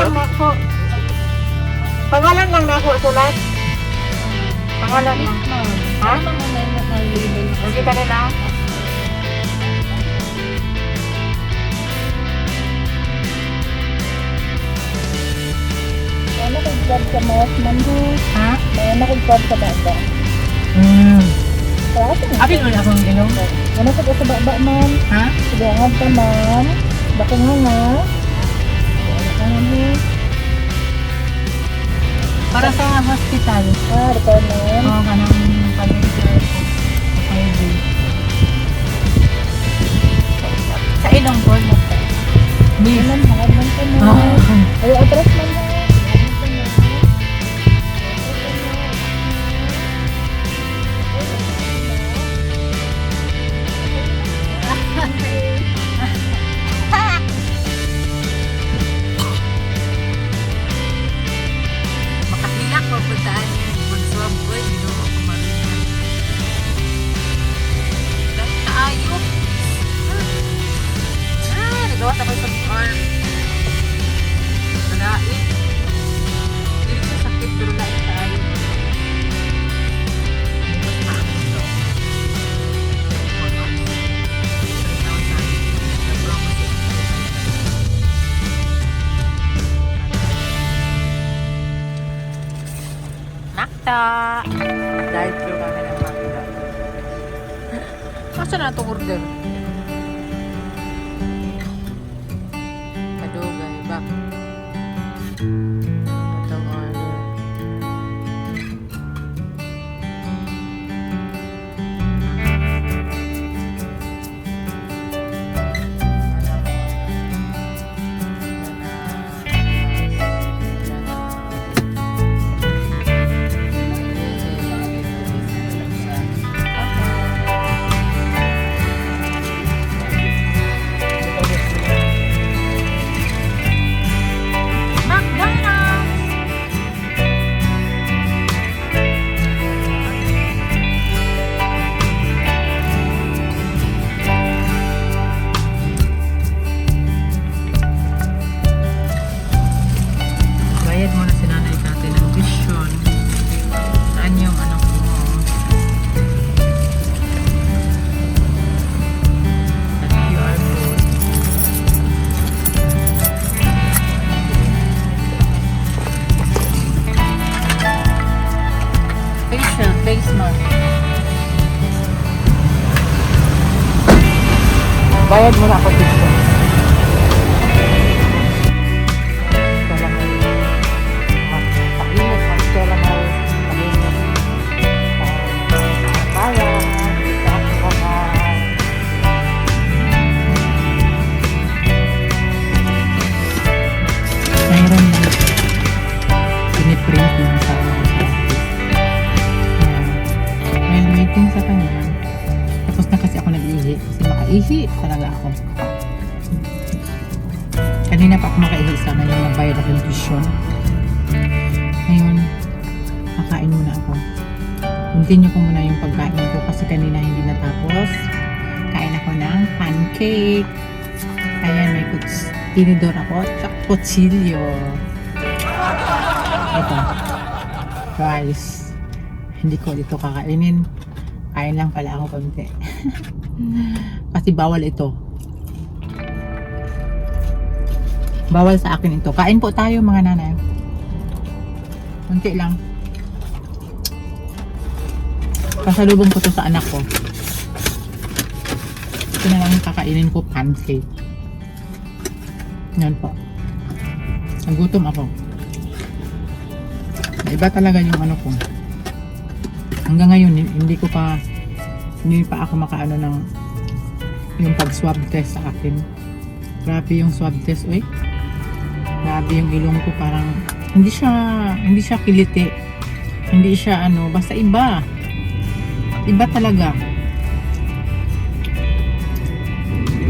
lang na ako? Pangalan lang na ako sulat. Pangalan lang. Ha? Hindi ka nila? Kung grab sa mga manho? Ha? Kung grab sa baba? Hmm. Kaya. Apil mo na akong inom. Ano sa sa baba man? Ha? Sigangan ka man. Baka nga nga. Para sa hospital. Ah, yan. Oo, kanang pag-refer ko. Sa ilong po. Miss. Ano, makaman ka na. Ay, atras 갑니다. 나이프로 가면 갑니다. 확실한 또 그런데. Bayad mo na ako dito. Makaihi talaga ako. Kanina pa ako makaihi sana yung nagbayad ako ng tuition. Ngayon, kakain muna ako. Continue ko muna yung pagkain ko kasi kanina hindi natapos. Kain ako ng pancake. Ayan, may kuts tinidor ako. Tsaka kutsilyo. Ito. Rice. Hindi ko dito kakainin. Kain lang pala ako konti. Kasi bawal ito. Bawal sa akin ito. Kain po tayo mga nanay. Konti lang. Pasalubong ko to sa anak ko. Ito na lang kakainin ko pancake. Yan po. Nagutom ako. Iba talaga yung ano ko. Hanggang ngayon, hindi ko pa hindi pa ako makaano ng yung pag swab test sa akin. Grabe yung swab test, oy. Grabe yung ilong ko parang hindi siya hindi siya kiliti. Hindi siya ano, basta iba. Iba talaga.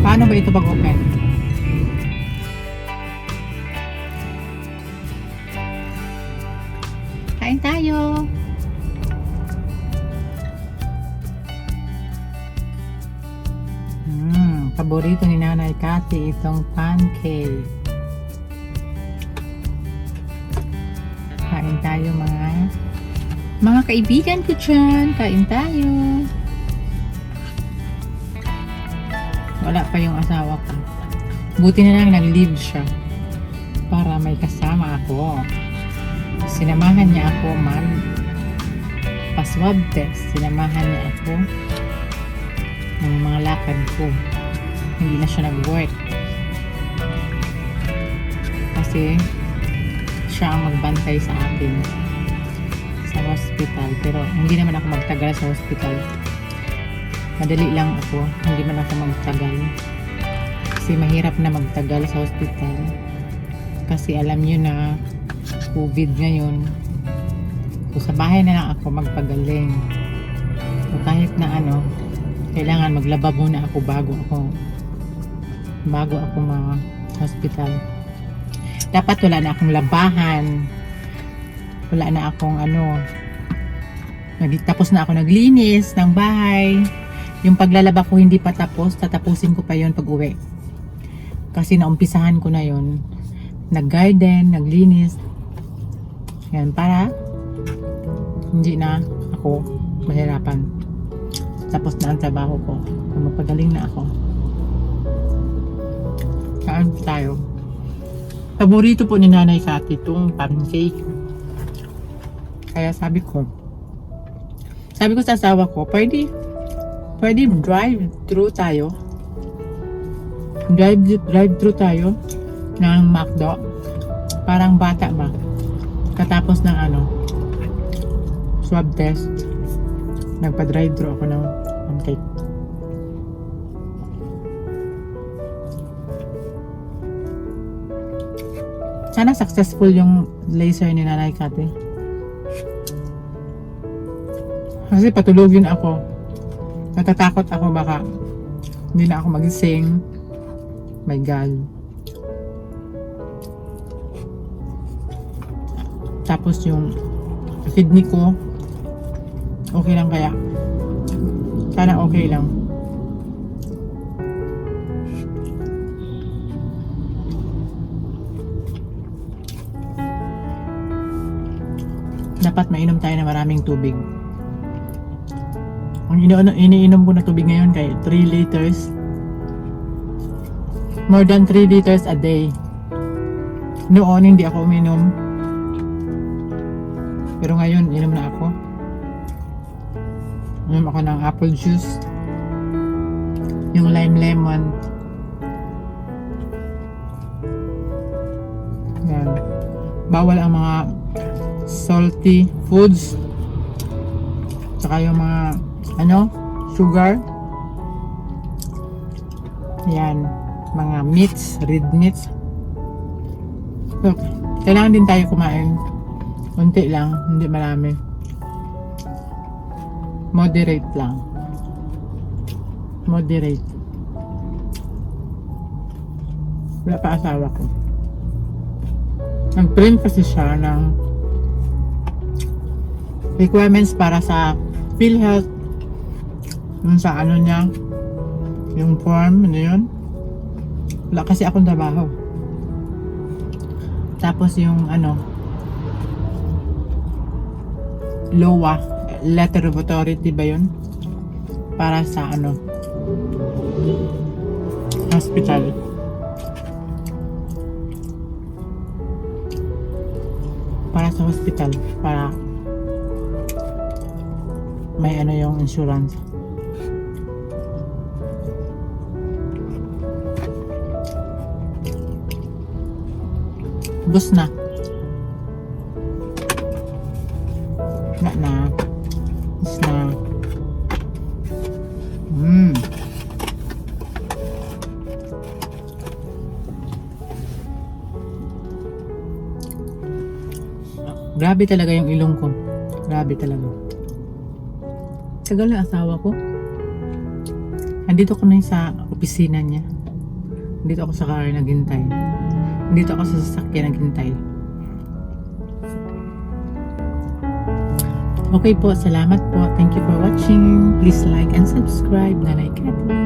Paano ba ito pag-open? Kain tayo. Hmm, paborito ni Nanay Cathy itong pancake. Kain tayo mga mga kaibigan ko dyan. Kain tayo. Wala pa yung asawa ko. Buti na lang nag-leave siya para may kasama ako. Sinamahan niya ako man pa-swab test. Sinamahan niya ako ng mga lakad ko. Hindi na siya nag-work. Kasi siya ang magbantay sa akin sa hospital. Pero hindi naman ako magtagal sa hospital. Madali lang ako. Hindi man ako magtagal. Kasi mahirap na magtagal sa hospital. Kasi alam nyo na COVID ngayon. So sa bahay na lang ako magpagaling. So kahit na ano, kailangan maglaba muna ako bago ako bago ako ma-hospital. Dapat wala na akong labahan. Wala na akong ano, nag- tapos na ako naglinis ng bahay. Yung paglalaba ko hindi pa tapos, tatapusin ko pa yon pag uwi. Kasi naumpisahan ko na yon Nag-garden, naglinis. Yan, para hindi na ako mahirapan. Tapos na ang trabaho ko. Mapagaling na ako. Saan tayo? Paborito po ni Nanay Cathy itong pancake. Kaya sabi ko, sabi ko sa asawa ko, pwede, pwede drive through tayo. Drive, drive through tayo ng McDo. Parang bata ba? Katapos ng ano, swab test. Nagpa-drive through ako ng Sana successful yung laser ni Nanay Kate. Kasi patulogin ako. Natatakot ako baka hindi na ako magising. My God. Tapos yung kidney ko, okay lang kaya. Sana okay lang. Dapat mainom tayo na maraming tubig. Ang iniinom, iniinom ko na tubig ngayon kay 3 liters. More than 3 liters a day. Noon hindi ako uminom. Pero ngayon, inom na ako. Inom ako ng apple juice. Yung lime lemon. Yan. Bawal ang mga salty foods. Tsaka yung mga ano, sugar. Yan. Mga meats, red meats. So, kailangan din tayo kumain. Unti lang, hindi marami. Moderate lang. Moderate. Wala pa asawa ko. Nag-print kasi siya ng requirements para sa PhilHealth. Yung sa ano niya yung form ano yun? Wala kasi akong trabaho. Tapos yung ano LOA letter of authority ba yun? Para sa ano hospital. Para sa hospital para may ano yung insurance bus na na na bus na mm. Grabe talaga yung ilong ko. Grabe talaga. Tagal na asawa ko. Andito ko na sa opisina niya. Dito ako sa car naghintay. Dito ako sa sasakyan naghintay. Okay po, salamat po. Thank you for watching. Please like and subscribe. Nanay Cathy.